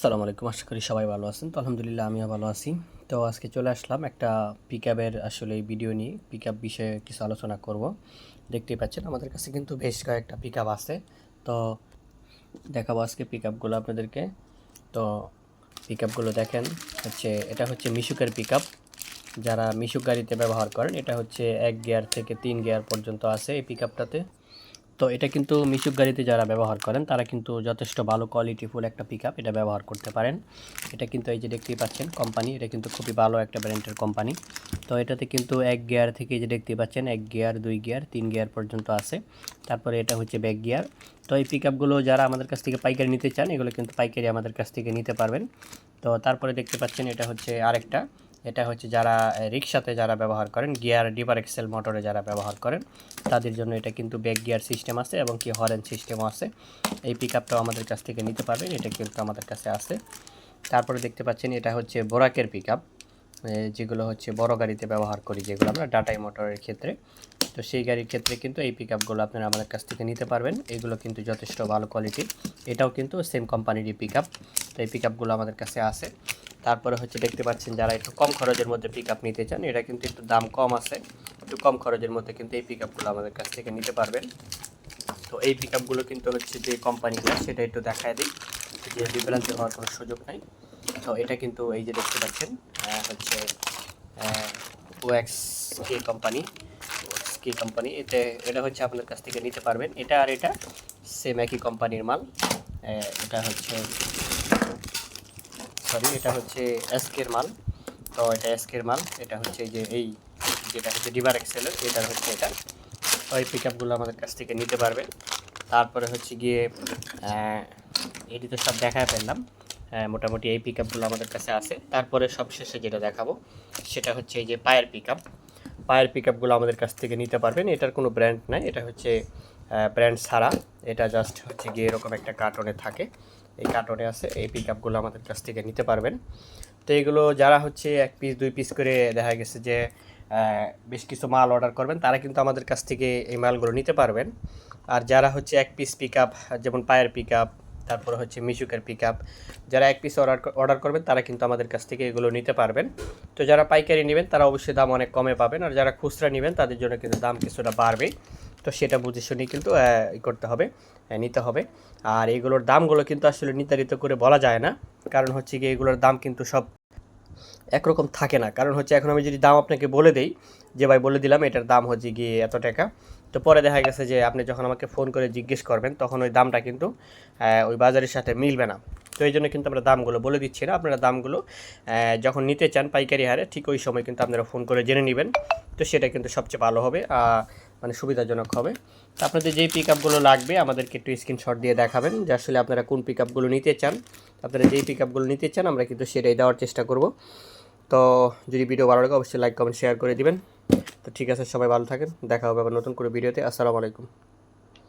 আসসালামু আলাইকুম, আশা করি সবাই ভালো আছেন। তো আলহামদুলিল্লাহ আমিও ভালো আছি। তো আজকে চলে আসলাম একটা পিক আসলে ভিডিও নিয়ে পিক বিষয়ে কিছু আলোচনা করব। দেখতেই পাচ্ছেন, আমাদের কাছে কিন্তু বেশ কয়েকটা পিক আছে। তো দেখাবো আজকে পিক আপগুলো আপনাদেরকে। তো পিক আপগুলো দেখেন, হচ্ছে, এটা হচ্ছে মিশুকের পিক যারা মিশুক গাড়িতে ব্যবহার করেন, এটা হচ্ছে এক গিয়ার থেকে তিন গিয়ার পর্যন্ত আছে এই পিক আপটাতে তো এটা কিন্তু মিশুক গাড়িতে যারা ব্যবহার করেন, তারা কিন্তু যথেষ্ট ভালো কোয়ালিটিফুল একটা পিক এটা ব্যবহার করতে পারেন। এটা কিন্তু এই যে দেখতেই পাচ্ছেন কোম্পানি এটা কিন্তু খুবই ভালো একটা ব্র্যান্ডের কোম্পানি তো এটাতে কিন্তু এক গিয়ার থেকে যে দেখতে পাচ্ছেন, এক গিয়ার দুই গিয়ার তিন গিয়ার পর্যন্ত আছে। তারপরে এটা হচ্ছে ব্যাক গিয়ার তো এই পিক যারা আমাদের কাছ থেকে পাইকারি নিতে চান, এগুলো কিন্তু পাইকারি আমাদের কাছ থেকে নিতে পারবেন। তো তারপরে দেখতে পাচ্ছেন এটা হচ্ছে আরেকটা। এটা হচ্ছে যারা রিক্সাতে যারা ব্যবহার করেন, গিয়ার ডিভার এক্সেল মোটরে যারা ব্যবহার করেন, তাদের জন্য এটা কিন্তু ব্যাক গিয়ার সিস্টেম আছে এবং কি হরেন সিস্টেমও আছে। এই পিক আপটাও আমাদের কাছ থেকে নিতে পারবেন, এটা কিন্তু আমাদের কাছে আছে। তারপরে দেখতে পাচ্ছেন এটা হচ্ছে বোরাকের পিক আপ যেগুলো হচ্ছে বড় গাড়িতে ব্যবহার করি, যেগুলো আমরা ডাটাই মোটরের ক্ষেত্রে। তো সেই গাড়ির ক্ষেত্রে কিন্তু এই পিক আপগুলো আপনারা আমাদের কাছ থেকে নিতে পারবেন, এগুলো কিন্তু যথেষ্ট ভালো কোয়ালিটি, এটাও কিন্তু সেম কোম্পানিরই পিক আপ তো এই পিক আপগুলো আমাদের কাছে আছে। তারপরে হচ্ছে দেখতে পাচ্ছেন যারা একটু কম খরচের মধ্যে পিক আপ নিতে চান এটা কিন্তু একটু দাম কম আছে। একটু কম খরচের মধ্যে কিন্তু এই পিক আপগুলো আমাদের কাছ থেকে নিতে পারবেন। তো এই পিক আপগুলো কিন্তু হচ্ছে যে কোম্পানিগুলো সেটা একটু দেখায় দিই। যে বিভ্রান্তি হওয়ার কোনো সুযোগ নাই। তো এটা কিন্তু এই যে দেখতে পাচ্ছেন হচ্ছে ওএক্স কে কোম্পানি কে কোম্পানি এতে এটা হচ্ছে আপনার কাছ থেকে নিতে পারবেন। এটা আর এটা সেম একই কোম্পানির মাল। এটা হচ্ছে সরি, এটা হচ্ছে এসকের মাল তো এটা এসকের মাল এটা হচ্ছে যে, এই যেটা হচ্ছে ডিভার এক্সেলের এটা হচ্ছে এটা। তো এই পিক আপগুলো আমাদের কাছ থেকে নিতে পারবে। তারপরে হচ্ছে গিয়ে এটি তো সব দেখা ফেললাম। মোটামুটি এই পিক আপগুলো আমাদের কাছে আছে। তারপরে সবশেষে যেটা দেখাবো, সেটা হচ্ছে এই যে পায়ের পিক আপ পায়ের পিক আপগুলো আমাদের কাছ থেকে নিতে পারবেন। এটার কোনো ব্র্যান্ড নাই, এটা হচ্ছে ব্র্যান্ড ছাড়া। এটা জাস্ট হচ্ছে গিয়ে এরকম একটা কার্টনে থাকে। এই কার্টনে আছে, এই পিক আপগুলো আমাদের কাছ থেকে নিতে পারবেন। তো এগুলো যারা হচ্ছে এক পিস দুই পিস করে দেখা গেছে যে বেশ কিছু মাল অর্ডার করবেন, তারা কিন্তু আমাদের কাছ থেকে এই মালগুলো নিতে পারবেন। আর যারা হচ্ছে এক পিস পিক আপ যেমন পায়ের পিক আপ তারপরে হচ্ছে মিশুকের পিক আপ যারা এক পিস অর্ডার অর্ডার করবেন, তারা কিন্তু আমাদের কাছ থেকে এগুলো নিতে পারবেন। তো যারা পাইকারি নেবেন, তারা অবশ্যই দাম অনেক কমে পাবেন, আর যারা খুচরা নেবেন, তাদের জন্য কিন্তু দাম কিছুটা বাড়বে তো সেটা বুঝে শুনে কিন্তু করতে হবে নিতে হবে। আর এগুলোর দামগুলো কিন্তু আসলে নির্ধারিত করে বলা যায় না। কারণ হচ্ছে কি এগুলোর দাম কিন্তু সব একরকম থাকে না। কারণ হচ্ছে এখন আমি যদি দাম আপনাকে বলে দেই, যে ভাই বলে দিলাম এটার দাম হচ্ছে গিয়ে এত টাকা। তো পরে দেখা গেছে যে আপনি যখন আমাকে ফোন করে জিজ্ঞেস করবেন, তখন ওই দামটা কিন্তু ওই বাজারের সাথে মিলবে না। তো এই জন্য কিন্তু আমরা দামগুলো বলে দিচ্ছি না। আপনারা দামগুলো যখন নিতে চান পাইকারি হারে, ঠিক ওই সময় কিন্তু আপনারা ফোন করে জেনে নেবেন। তো সেটা কিন্তু সবচেয়ে ভালো হবে। মানে সুবিধাজনক হবে। তো আপনাদের যেই পিক আপগুলো লাগবে, আমাদেরকে একটু স্ক্রিনশট দিয়ে দেখাবেন যে আসলে আপনারা কোন পিক আপগুলো নিতে চান। আপনারা যেই পিক আপগুলো নিতে চান, আমরা কিন্তু সেটাই দেওয়ার চেষ্টা করব। তো যদি ভিডিও ভালো লাগে, অবশ্যই লাইক কমেন্ট শেয়ার করে দিবেন। তো ঠিক আছে, সবাই ভালো থাকেন। দেখা হবে আবার নতুন করে ভিডিওতে আসসালামু আলাইকুম।